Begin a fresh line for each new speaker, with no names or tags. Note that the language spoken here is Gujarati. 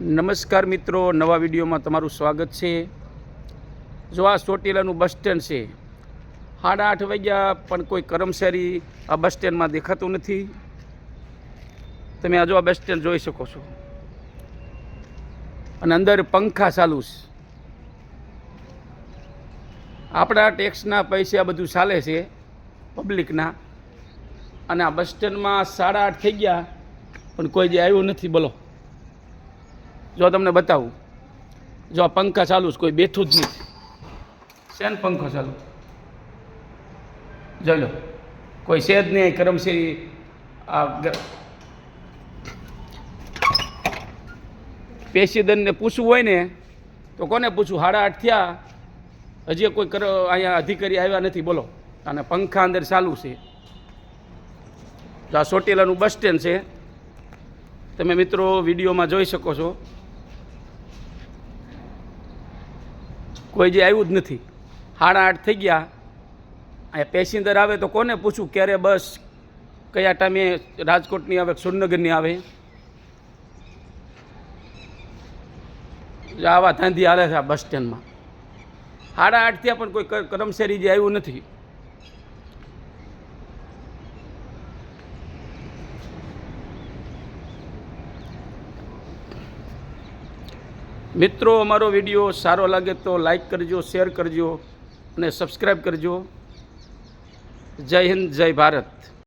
નમસ્કાર મિત્રો, નવા વિડીયોમાં તમારું સ્વાગત છે. જો આ ચોટીલાનું બસ સ્ટેન્ડ છે, સાડા આઠ વાગ્યા પણ કોઈ કર્મચારી આ બસ સ્ટેન્ડમાં દેખાતું નથી. તમે આ જો આ બસ સ્ટેન્ડ જોઈ શકો છો. અને અંદર પંખા ચાલુ છે. આપણા ટેક્સના પૈસે આ બધું ચાલે છે, પબ્લિકના. અને આ બસ સ્ટેન્ડમાં સાડા આઠ થઈ ગયા, પણ કોઈ જે આવ્યું નથી, બોલો. જો તમને બતાવું. જો આ પંખા ચાલુ છે, કોઈ બેઠું જ નથી. શેન પંખો ચાલુ? જોઈ લો. કોઈ છે જ નહીં, કરમશ્રી આ પેશીદનને પૂછવું હોય ને, તો કોને પૂછવું? સાડા આઠ થયા. હજી કોઈ કર, અહીંયા અધિકારી આવ્યા નથી, બોલો. અને પંખા અંદર ચાલુ છે. તો આ સોટેલાનું બસ સ્ટેન્ડ છે, તમે મિત્રો વિડીયોમાં જોઈ શકો છો. કોઈ જે આવ્યું જ નથી. સાડા આઠ થઈ ગયા. અહીંયા પેસેન્જર આવે તો કોને પૂછું ક્યારે બસ, કયા ટાઈમે રાજકોટની આવે સુરનગરની આવે? આવા ધાંધી હાલે છે આ બસ સ્ટેન્ડમાં. સાડા આઠ થયા પણ કોઈ કર- કર્મચારી જે આવ્યું નથી. મિત્રો, અમારો વીડિયો સારો લાગે તો લાઈક કરજો શેર કરજો અને સબસ્ક્રાઈબ કરજો. જય હિન્દ, જય ભારત.